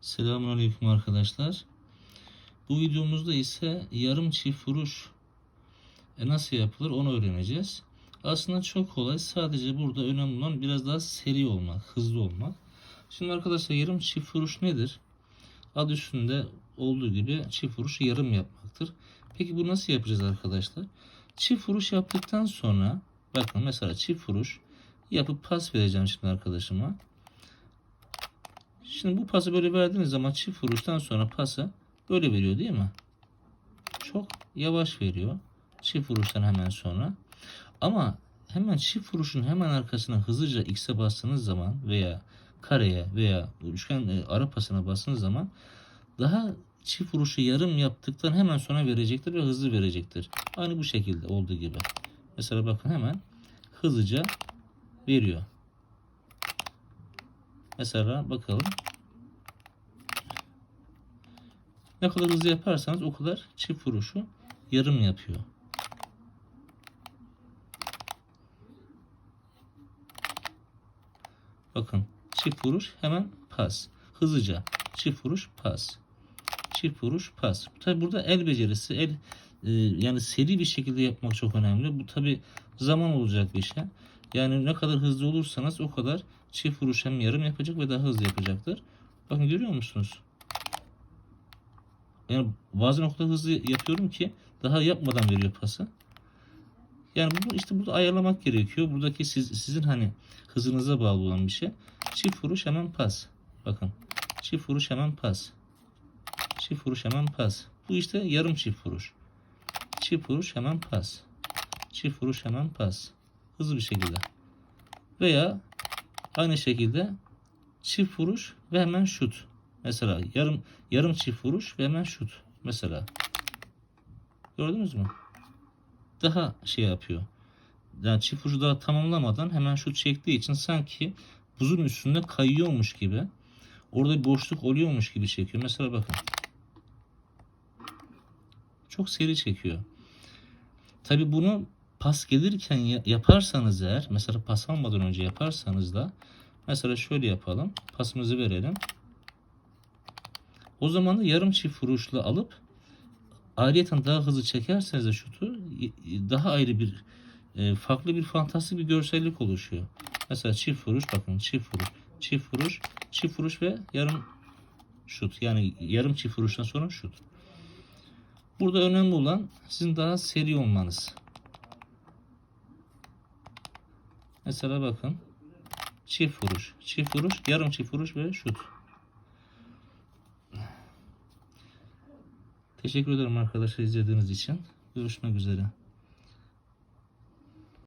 Selamünaleyküm arkadaşlar. Bu videomuzda ise yarım çift vuruş e, nasıl yapılır onu öğreneceğiz. Aslında çok kolay. Sadece burada önemli olan biraz daha seri olmak, hızlı olmak. Şimdi arkadaşlar yarım çift vuruş nedir? Adı üstünde olduğu gibi çift vuruş yarım yapmaktır. Peki bu nasıl yapacağız arkadaşlar? Çift vuruş yaptıktan sonra bakın mesela çift vuruş yapıp pas vereceğim şimdi arkadaşıma. Şimdi bu pası böyle verdiğiniz zaman çift vuruştan sonra pası böyle veriyor değil mi? Çok yavaş veriyor. Çift vuruştan hemen sonra. Ama hemen çift vuruşun hemen arkasına hızlıca X'e bastığınız zaman veya kareye veya üçgen e, ara pasına bastığınız zaman daha çift vuruşu yarım yaptıktan hemen sonra verecektir ve hızlı verecektir. Aynı bu şekilde olduğu gibi. Mesela bakın hemen hızlıca veriyor. Mesela bakalım. Ne kadar hızlı yaparsanız o kadar çift vuruşu yarım yapıyor. Bakın çift vuruş hemen pas. Hızlıca çift vuruş pas. Çift vuruş pas. Tabi burada el becerisi, el e, yani seri bir şekilde yapmak çok önemli. Bu tabi zaman olacak bir şey. Yani ne kadar hızlı olursanız o kadar çift vuruş hem yarım yapacak ve daha hızlı yapacaktır. Bakın görüyor musunuz? Yani bazen o kadar hızlı yapıyorum ki daha yapmadan veriyor pası. Yani bunu işte burada ayarlamak gerekiyor. Buradaki siz, sizin hani hızınıza bağlı olan bir şey. Çift vuruş hemen pas. Bakın. Çift vuruş hemen pas. Çift vuruş hemen pas. Bu işte yarım çift vuruş. Çift vuruş hemen pas. Çift vuruş hemen pas. Hızlı bir şekilde. Veya aynı şekilde çift vuruş ve hemen şut. Mesela yarım yarım çift vuruş ve hemen şut. Mesela. Gördünüz mü? Daha şey yapıyor. Yani çift vuruşu daha tamamlamadan hemen şut çektiği için sanki buzun üstünde kayıyormuş gibi. Orada bir boşluk oluyormuş gibi çekiyor. Mesela bakın. Çok seri çekiyor. Tabi bunu pas gelirken ya- yaparsanız eğer mesela pas almadan önce yaparsanız da mesela şöyle yapalım. Pasımızı verelim. O zaman da yarım çift vuruşla alıp ayrıyeten daha hızlı çekerseniz de şutu daha ayrı bir e, farklı bir fantastik bir görsellik oluşuyor. Mesela çift vuruş bakın çift vuruş, çift vuruş, çift vuruş ve yarım şut. Yani yarım çift vuruştan sonra şut. Burada önemli olan sizin daha seri olmanız. Mesela bakın. Çift vuruş, çift vuruş, yarım çift vuruş ve şut. Teşekkür ederim arkadaşlar izlediğiniz için. Görüşmek üzere.